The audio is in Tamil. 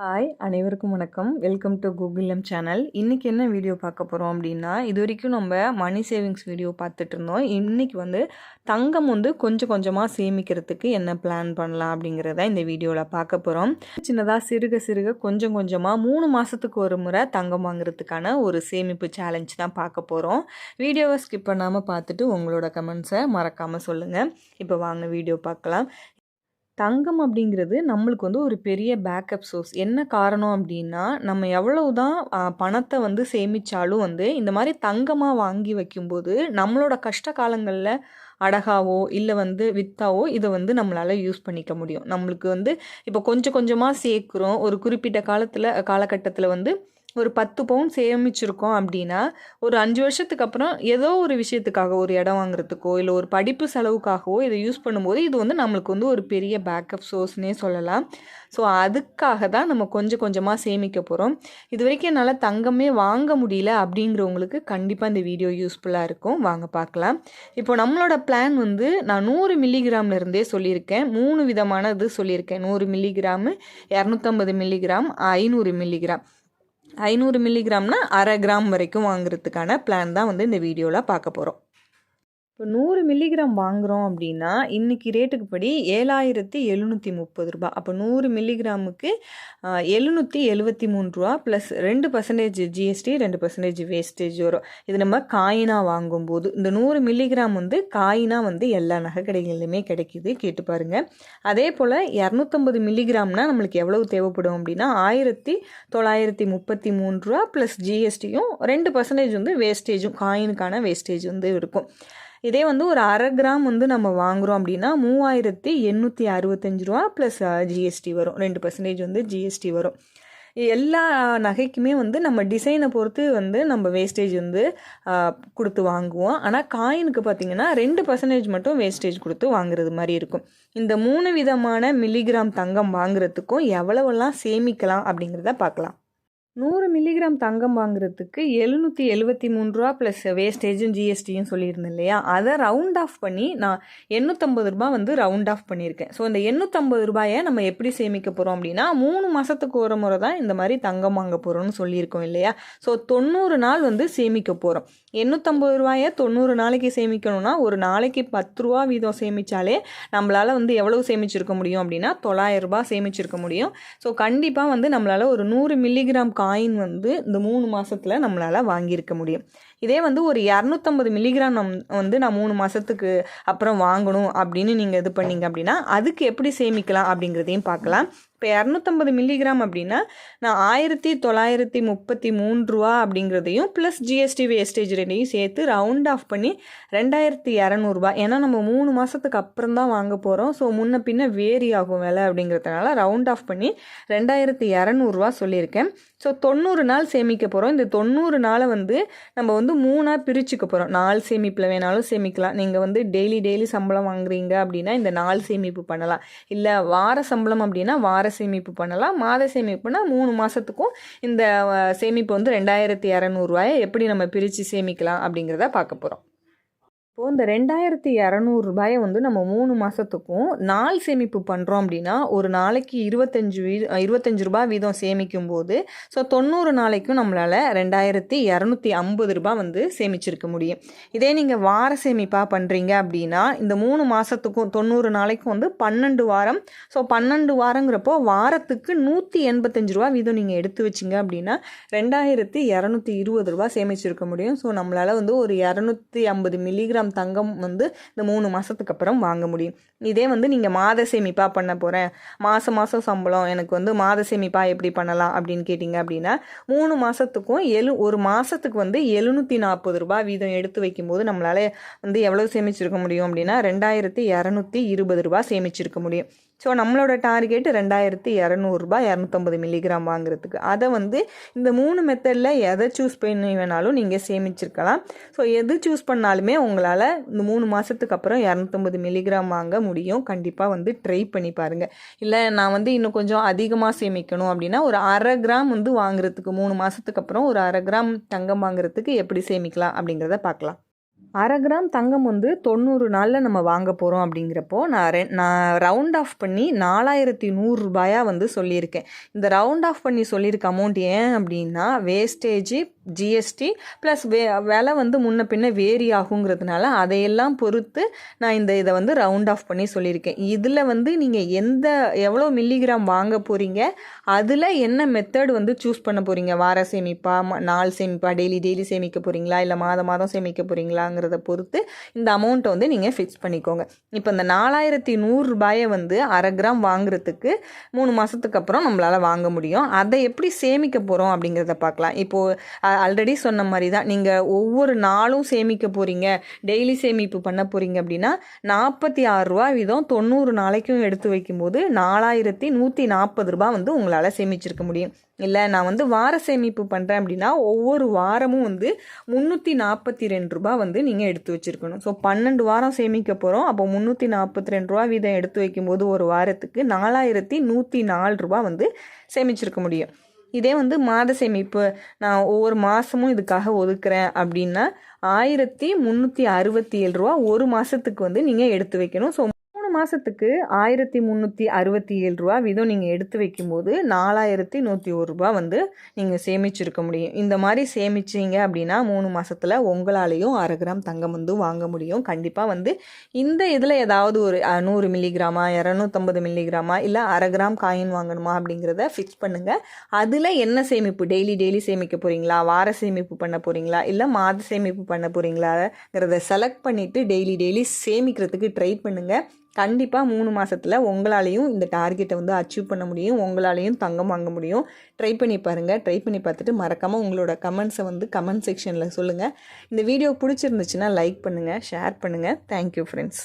ஹாய் அனைவருக்கும் வணக்கம். Welcome to Google M channel இன்றைக்கி என்ன வீடியோ பார்க்க போகிறோம் அப்படின்னா இது வரைக்கும் நம்ம மணி சேவிங்ஸ் வீடியோ பார்த்துட்டு இருந்தோம். இன்றைக்கி வந்து தங்கம் வந்து கொஞ்சம் கொஞ்சமாக சேமிக்கிறதுக்கு என்ன பிளான் பண்ணலாம் அப்படிங்கிறத இந்த வீடியோவில் பார்க்க போகிறோம் சின்னதாக சிறுக சிறுக கொஞ்சம் கொஞ்சமாக மூணு மாதத்துக்கு ஒரு முறை தங்கம் வாங்குறதுக்கான ஒரு சேமிப்பு சேலஞ்ச் தான் பார்க்க போகிறோம் வீடியோவை ஸ்கிப் பண்ணாமல் பார்த்துட்டு உங்களோட கமெண்ட்ஸை மறக்காமல் சொல்லுங்கள் இப்போ வாங்க வீடியோ பார்க்கலாம். தங்கம் அப்படிங்கிறது நம்மளுக்கு வந்து ஒரு பெரிய பேக்கப் சோர்ஸ் என்ன காரணம் அப்படின்னா நம்ம எவ்வளவு தான் பணத்தை வந்து சேமித்தாலும் வந்து இந்த மாதிரி தங்கமாக வாங்கி வைக்கும்போது நம்மளோட கஷ்ட காலங்களில் அடகாவோ இல்லை வந்து வித்தாவோ இதை வந்து நம்மளால் யூஸ் பண்ணிக்க முடியும். நம்மளுக்கு வந்து இப்போ கொஞ்சம் கொஞ்சமாக சேர்க்குறோம். ஒரு குறிப்பிட்ட காலத்தில் காலகட்டத்தில் வந்து ஒரு பத்து பவுன் சேமிச்சிருக்கோம் அப்படின்னா ஒரு அஞ்சு வருஷத்துக்கு அப்புறம் ஏதோ ஒரு விஷயத்துக்காக ஒரு இடம் வாங்குறதுக்கோ இல்லை ஒரு படிப்பு செலவுக்காகவோ இதை யூஸ் பண்ணும்போது இது வந்து நம்மளுக்கு வந்து ஒரு பெரிய பேக்கப் சோர்ஸ்னே சொல்லலாம். ஸோ அதுக்காக தான் நம்ம கொஞ்சம் கொஞ்சமாக சேமிக்க போகிறோம் இது வரைக்கும் என்னால் தங்கமே வாங்க முடியல அப்படிங்கிறவங்களுக்கு கண்டிப்பாக இந்த வீடியோ யூஸ்ஃபுல்லாக இருக்கும். வாங்க பார்க்கலாம். இப்போ நம்மளோட பிளான் வந்து நான் நூறு மில்லிகிராம்ல இருந்தே சொல்லியிருக்கேன். மூணு விதமான இது சொல்லியிருக்கேன். நூறு மில்லிகிராமு இரநூத்தம்பது மில்லிகிராம் ஐநூறு மில்லிகிராம் ஐநூறு மில்லிகிராம்னா அரை கிராம் வரைக்கும் வாங்குறதுக்கான பிளான் தான் வந்து இந்த வீடியோவில் பார்க்க போகிறோம் இப்போ நூறு மில்லிகிராம் வாங்குகிறோம் அப்படின்னா இன்றைக்கி ரேட்டுக்கு படி ஏழாயிரத்தி எழுநூற்றி முப்பது ரூபா அப்போ நூறு மில்லிகிராமுக்கு எழுநூற்றி எழுபத்தி மூணு ரூபா ப்ளஸ் ரெண்டு பர்சன்டேஜ் ஜிஎஸ்டி ரெண்டு பர்சன்டேஜ் வேஸ்டேஜ் வரும். இது நம்ம காயினாக வாங்கும்போது இந்த நூறு மில்லிகிராம் வந்து காயினாக வந்து எல்லா நகை கடைகள்லையுமே கிடைக்கிது. கேட்டு பாருங்கள் அதே போல் இரநூத்தம்பது மில்லிகிராம்னா நம்மளுக்கு எவ்வளவு தேவைப்படும் அப்படின்னா ஆயிரத்தி தொள்ளாயிரத்தி முப்பத்தி மூணு ரூபா ப்ளஸ் ஜிஎஸ்டியும் ரெண்டு பர்சன்டேஜ் வந்து வேஸ்டேஜும் காயினுக்கான வேஸ்டேஜ் வந்து இருக்கும். இதே வந்து ஒரு அரை கிராம் வந்து நம்ம வாங்குகிறோம் அப்படின்னா மூவாயிரத்தி எண்ணூற்றி அறுபத்தஞ்சு ரூபா ப்ளஸ் ஜிஎஸ்டி வரும். ரெண்டு பர்சன்டேஜ் வந்து ஜிஎஸ்டி வரும். எல்லா நகைக்குமே வந்து நம்ம டிசைனை பொறுத்து வந்து நம்ம வேஸ்டேஜ் வந்து கொடுத்து வாங்குவோம். ஆனால் காயினுக்கு பார்த்திங்கன்னா ரெண்டு பர்சன்டேஜ் மட்டும் வேஸ்டேஜ் கொடுத்து வாங்குறது மாதிரி இருக்கும். இந்த மூணு விதமான மில்லிகிராம் தங்கம் வாங்குறதுக்கும் எவ்வளவெல்லாம் சேமிக்கலாம் அப்படிங்கிறத பார்க்கலாம் நூறு மில்லிகிராம் தங்கம் வாங்குறதுக்கு எழுநூற்றி எழுபத்தி மூணு ரூபா ப்ளஸ் வேஸ்டேஜும் ஜிஎஸ்டியும் சொல்லியிருந்தேன் இல்லையா? அதை ரவுண்ட் ஆஃப் பண்ணி நான் எண்ணூற்றம்பது ரூபா வந்து ரவுண்ட் ஆஃப் பண்ணியிருக்கேன். ஸோ இந்த எண்ணூற்றம்பது ரூபாயை நம்ம எப்படி சேமிக்க போகிறோம் அப்படின்னா மூணு மாதத்துக்கு ஒரு முறை தான் இந்த மாதிரி தங்கம் வாங்க போகிறோம்னு சொல்லியிருக்கோம் இல்லையா? ஸோ தொண்ணூறு நாள் வந்து சேமிக்க போகிறோம் எண்ணூற்றம்பது ரூபாயை தொண்ணூறு நாளைக்கு சேமிக்கணும்னா ஒரு நாளைக்கு பத்து ரூபா வீதம் சேமித்தாலே நம்மளால் வந்து எவ்வளவு சேமிச்சிருக்க முடியும் அப்படின்னா தொள்ளாயிரம் ரூபாய் சேமிச்சிருக்க முடியும். ஸோ கண்டிப்பாக வந்து நம்மளால் ஒரு நூறு மில்லிகிராம் காயின் வந்து இந்த மூணு மாதத்தில் நம்மளால் வாங்கியிருக்க முடியும். இதே வந்து ஒரு இரநூத்தம்பது மில்லிகிராம் நம் வந்து நான் மூணு மாதத்துக்கு அப்புறம் வாங்கணும் அப்படின்னு நீங்கள் இது பண்ணீங்க அப்படின்னா அதுக்கு எப்படி சேமிக்கலாம் அப்படிங்கிறதையும் பார்க்கலாம். இப்போ இரநூத்தம்பது மில்லிகிராம் அப்படின்னா நான் ஆயிரத்தி தொள்ளாயிரத்தி முப்பத்தி மூணு ரூபா அப்படிங்கிறதையும் ப்ளஸ் ஜிஎஸ்டி வேஸ்டேஜ் ரெண்டையும் சேர்த்து ரவுண்ட் ஆஃப் பண்ணி ரெண்டாயிரத்தி இரநூறுபா ஏன்னா நம்ம மூணு மாதத்துக்கு அப்புறம் தான் வாங்க போகிறோம் ஸோ முன்ன பின்ன வேரி ஆகும் விலை அப்படிங்கிறதுனால ரவுண்ட் ஆஃப் பண்ணி ரெண்டாயிரத்தி இரநூறுவா சொல்லியிருக்கேன். ஸோ தொண்ணூறு நாள் சேமிக்க போகிறோம் இந்த தொண்ணூறு நாளை வந்து நம்ம வந்து மூணாக பிரிச்சுக்க போகிறோம் நாள் சேமிப்பில் வேணாலும் சேமிக்கலாம். நீங்கள் வந்து டெய்லி டெய்லி சம்பளம் வாங்குறீங்க அப்படின்னா இந்த நாள் சேமிப்பு பண்ணலாம். இல்லை வார சம்பளம் அப்படின்னா வார சேமிப்பு பண்ணலாம். மாத சேமிப்புனா மூணு மாதத்துக்கும் இந்த சேமிப்பு வந்து ரெண்டாயிரத்தி இரநூறுவாயை எப்படி நம்ம பிரித்து சேமிக்கலாம் அப்படிங்கிறத பார்க்க போகிறோம் இப்போது இந்த ரெண்டாயிரத்தி இரநூறுபாயை வந்து நம்ம மூணு மாதத்துக்கும் நாள் சேமிப்பு பண்ணுறோம் அப்படின்னா ஒரு நாளைக்கு இருபத்தஞ்சு வீ இருபத்தஞ்சு ரூபா வீதம் சேமிக்கும் போது ஸோ தொண்ணூறு நாளைக்கும் நம்மளால் ரெண்டாயிரத்தி இரநூத்தி ஐம்பது ரூபா வந்து சேமிச்சிருக்க முடியும். இதே நீங்கள் வார சேமிப்பாக பண்ணுறீங்க அப்படின்னா இந்த மூணு மாதத்துக்கும் தொண்ணூறு நாளைக்கும் வந்து பன்னெண்டு வாரம். ஸோ பன்னெண்டு வாரங்கிறப்போ வாரத்துக்கு நூற்றி எண்பத்தஞ்சு ரூபா வீதம் நீங்கள் எடுத்து வச்சிங்க அப்படின்னா ரெண்டாயிரத்தி இரநூத்தி இருபது ரூபா சேமிச்சிருக்க முடியும். ஸோ நம்மளால் வந்து ஒரு இரநூத்தி ஐம்பது மில்லிகிராம் கிராம் தங்கம் வந்து இந்த மூணு மாதத்துக்கு அப்புறம் வாங்க முடியும். இதே வந்து நீங்கள் மாத சேமிப்பாக பண்ண போகிறேன் மாதம் மாதம் சம்பளம் எனக்கு வந்து மாத சேமிப்பாக எப்படி பண்ணலாம் அப்படின்னு கேட்டிங்க அப்படின்னா மூணு மாதத்துக்கும் எழு ஒரு மாதத்துக்கு வந்து எழுநூற்றி நாற்பது ரூபாய் வீதம் எடுத்து வைக்கும்போது நம்மளால் வந்து எவ்வளோ சேமிச்சிருக்க முடியும் அப்படின்னா ரெண்டாயிரத்தி இரநூத்தி இருபது ரூபா சேமிச்சிருக்க முடியும். ஸோ நம்மளோட டார்கெட் ரெண்டாயிரத்தி இரநூறுபா இரநூத்தம்பது மில்லிகிராம் வாங்குறதுக்கு. அதை வந்து இந்த மூணு மெத்தடில் எதை சூஸ் பண்ணி வேணாலும் நீங்கள் சேமிச்சிருக்கலாம். ஸோ எது சூஸ் பண்ணாலுமே உங்களால் இந்த மூணு மாதத்துக்கு அப்புறம் இரநூத்தம்பது மில்லிகிராம் வாங்க முடியும். கண்டிப்பாக வந்து ட்ரை பண்ணி பாருங்கள் இல்லை நான் வந்து இன்னும் கொஞ்சம் அதிகமாக சேமிக்கணும் அப்படின்னா ஒரு அரை கிராம் வந்து வாங்குறதுக்கு மூணு மாதத்துக்கு அப்புறம் ஒரு அரை கிராம் தங்கம் வாங்குறதுக்கு எப்படி சேமிக்கலாம் அப்படிங்கிறத பார்க்கலாம். அரை கிராம் தங்கம் வந்து தொண்ணூறு நாளில் நம்ம வாங்க போகிறோம் அப்படிங்கிறப்போ நான் ரெ நான் ரவுண்ட் ஆஃப் பண்ணி நாலாயிரத்தி நூறுரூபாயாக வந்து சொல்லியிருக்கேன். இந்த ரவுண்ட் ஆஃப் பண்ணி சொல்லியிருக்க அமௌண்ட் ஏன் அப்படின்னா வேஸ்டேஜி ஜிஎஸ்டி ப்ளஸ் வே விலை வந்து முன்ன பின்ன வேரி ஆகுங்கிறதுனால அதையெல்லாம் பொறுத்து நான் இந்த இதை வந்து ரவுண்ட் ஆஃப் பண்ணி சொல்லியிருக்கேன். இதில் வந்து நீங்கள் எந்த எவ்வளோ மில்லிகிராம் வாங்க போகிறீங்க அதில் என்ன மெத்தட் வந்து சூஸ் பண்ண போகிறீங்க வார சேமிப்பா நாள் சேமிப்பா டெய்லி டெய்லி சேமிக்க போகிறீங்களா இல்லை மாதம் மாதம் சேமிக்க போகிறீங்களாங்கிறத பொறுத்து இந்த அமௌண்ட்டை வந்து நீங்கள் ஃபிக்ஸ் பண்ணிக்கோங்க. இப்போ இந்த நாலாயிரத்தி நூறுரூபாயை வந்து அரை கிராம் வாங்குறதுக்கு மூணு மாதத்துக்கு அப்புறம் நம்மளால் வாங்க முடியும். அதை எப்படி சேமிக்க போகிறோம் அப்படிங்கிறத பார்க்கலாம். இப்போது ஆல்ரெடி சொன்ன மாதிரி தான் நீங்கள் ஒவ்வொரு நாளும் சேமிக்க போகிறீங்க டெய்லி சேமிப்பு பண்ண போகிறீங்க அப்படின்னா நாற்பத்தி ஆறு ரூபா வீதம் தொண்ணூறு நாளைக்கும் எடுத்து வைக்கும்போது நாலாயிரத்தி நூற்றி நாற்பது ரூபா வந்து உங்களால் சேமிச்சிருக்க முடியும். இல்லை நான் வந்து வார சேமிப்பு பண்ணுறேன் அப்படின்னா ஒவ்வொரு வாரமும் வந்து முந்நூற்றி நாற்பத்தி ரெண்டு ரூபா வந்து நீங்கள் எடுத்து வச்சுருக்கணும். ஸோ பன்னெண்டு வாரம் சேமிக்க போகிறோம் அப்போ முந்நூற்றி நாற்பத்தி ரெண்டு ரூபா வீதம் எடுத்து வைக்கும்போது ஒரு வாரத்துக்கு நாலாயிரத்தி நூற்றி நாலு ரூபா வந்து சேமிச்சிருக்க முடியும். இதே வந்து மாத சேமிப்பு. நான் ஒவ்வொரு மாதமும் இதுக்காக ஒதுக்குறேன் அப்படின்னா ஆயிரத்தி முந்நூற்றி அறுபத்தி ஏழு ரூபா ஒரு மாதத்துக்கு வந்து நீங்கள் எடுத்து வைக்கணும். ஸோ மாதத்துக்கு ஆயிரத்தி முந்நூற்றி அறுபத்தி ஏழு ரூபா வீதம் நீங்கள் எடுத்து வைக்கும்போது நாலாயிரத்தி நூற்றி ஒரு ரூபா வந்து நீங்கள் சேமிச்சிருக்க முடியும். இந்த மாதிரி சேமிச்சிங்க அப்படின்னா மூணு மாதத்தில் உங்களாலேயும் அரை கிராம் தங்கம் வந்து வாங்க முடியும். கண்டிப்பாக வந்து இந்த இதில் ஏதாவது ஒரு நூறு மில்லிகிராமா இரநூத்தம்பது மில்லிகிராமா இல்லை அரை கிராம் காயின் வாங்கணுமா அப்படிங்கிறத ஃபிக்ஸ் பண்ணுங்கள் அதில் என்ன சேமிப்பு? டெய்லி டெய்லி சேமிக்க போகிறீங்களா வார சேமிப்பு பண்ண போகிறீங்களா இல்லை மாத சேமிப்பு பண்ண போகிறீங்களாங்கிறத செலக்ட் பண்ணிவிட்டு டெய்லி டெய்லி சேமிக்கிறதுக்கு ட்ரை பண்ணுங்கள் கண்டிப்பாக மூணு மாதத்தில் உங்களாலையும் இந்த டார்கெட்டை வந்து அச்சீவ் பண்ண முடியும். உங்களாலையும் தங்கம் வாங்க முடியும். ட்ரை பண்ணி பாருங்கள் ட்ரை பண்ணி பார்த்துட்டு மறக்காமல் உங்களோட கமெண்ட்ஸை வந்து கமெண்ட் செக்ஷனில் சொல்லுங்கள் இந்த வீடியோ பிடிச்சிருந்துச்சுன்னா லைக் பண்ணுங்கள் ஷேர் பண்ணுங்கள் தேங்க்யூ ஃப்ரெண்ட்ஸ்